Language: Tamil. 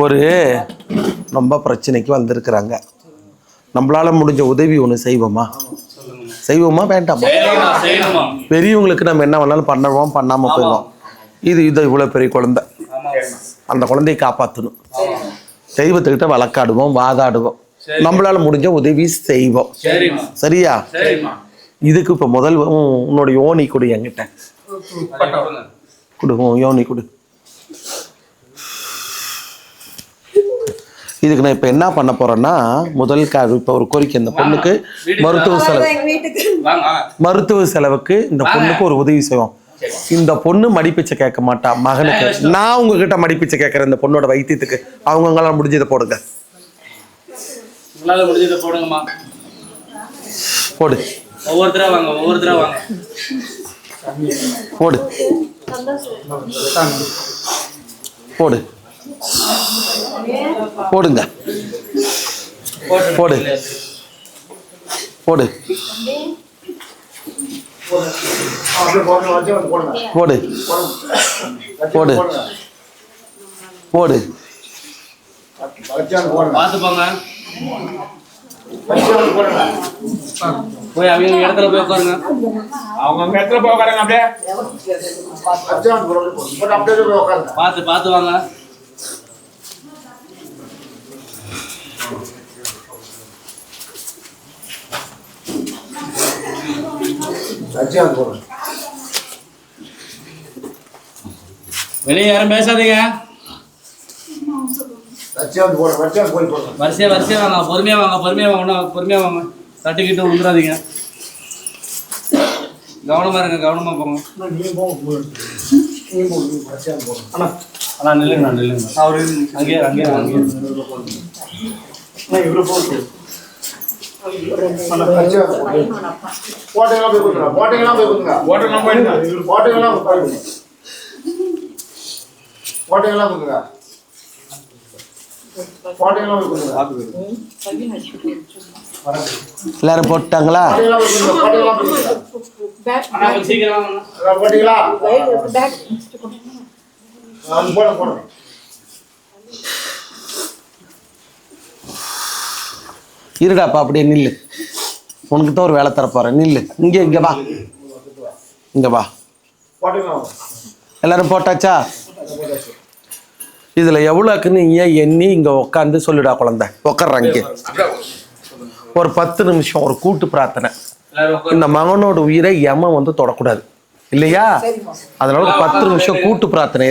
ஒரு ரொம்ப பிரச்சனைக்கு வந்திருக்கிறாங்க. நம்மளால முடிஞ்ச உதவி ஒன்று செய்வோமா? செய்வோமா வேண்டாமா? பெரியவங்களுக்கு நம்ம என்ன வேணாலும் பண்ணுவோம் பண்ணாமல் போயிடுவோம் இது இது இவ்வளோ பெரிய குழந்தை. அந்த குழந்தையை காப்பாற்றணும் தெய்வத்துக்கிட்ட வழக்காடுவோம் வாதாடுவோம். நம்மளால முடிஞ்ச உதவி செய்வோம். சரியா? இதுக்கு இப்போ முதல் உன் உன்னோட யோனி கொடு என்கிட்ட. அதை கொடுங்க. கொடு உன் யோனி கொடு. இதுக்கு நான் இப்போ என்ன பண்ண போறேன்னா முதல் இப்போ ஒரு கோரிக்கை இந்த பொண்ணுக்கு மருத்துவ செலவு. மருத்துவ செலவுக்கு இந்த பொண்ணுக்கு ஒரு உதவி செய்வோம். இந்த பொண்ணு மடிப்பிச்சை கேட்க மாட்டா மகனுக்கு. நான் உங்ககிட்ட மடிப்பிச்சை கேட்கறேன் இந்த பொண்ணோட வைத்தியத்துக்கு. அவங்களால முடிஞ்சதை போடுங்க. போடு. ஒவ்வொருத்தரா வாங்க ஒவ்வொருத்தரா வாங்க. போடு. போடு. போடுங்க. போடு. போடு. போடு. போடு. போடு. போய் அவங்க இடத்துல போய் உட்காருங்க. அவங்க இடத்துல போய் உட்காருங்க அப்படியே. பார்த்து பார்த்து வாங்க சச்சியான் போடுங்க வெளியே யாரும் பேசாதீங்க. சச்சியான் போடுங்க சச்சியான் போய் போடுங்க வரிசையா வரிசையா வாங்க. பொறுமையா வாங்க பொறுமையா வாங்க. ஒன்றும் பொறுமையா வாங்க. தட்டிக்கிட்டு விழுந்துடாதீங்க கவனமா இருங்க கவனமா போங்க. நீ போங்க நீ போடுங்க அண்ணா அண்ணா நில்லுங்க அண்ணா, நில்லுங்க. அவரு அங்கேயே அங்கேயே அங்கேயே. இவ்வளோ போகுது போய் கொடுங்க எல்லாரும் போட்டாங்களா போட்டீங்களா போய் கொடுங்க போட்டீங்களா போய் கொடுங்க அண்ணா கொஞ்சம் சீக்கிரம் வாங்க அண்ணா. அண்ணா, போட்டீங்களா பேக் அது போடுங்க போடுங்க இருடாப்பா அப்படியே நில்லு. உனக்கு தான் ஒரு வேலை தரப்போறேன். நில்லு. இங்கே இங்கே வா. இங்கே வா. எல்லாரும் போட்டாச்சா? இதில் எவ்வளோக்குன்னு ஏன் எண்ணி இங்கே உட்காந்து சொல்லிடா குழந்தை. உட்கார்றாங்க இங்கே. ஒரு பத்து நிமிஷம் ஒரு கூட்டு பிரார்த்தனை. இந்த மகனோட உயிரை எம வந்து தொடக்கூடாது. இல்லையா? அதனால பத்து நிமிஷம் கூட்டு பிரார்த்தனை.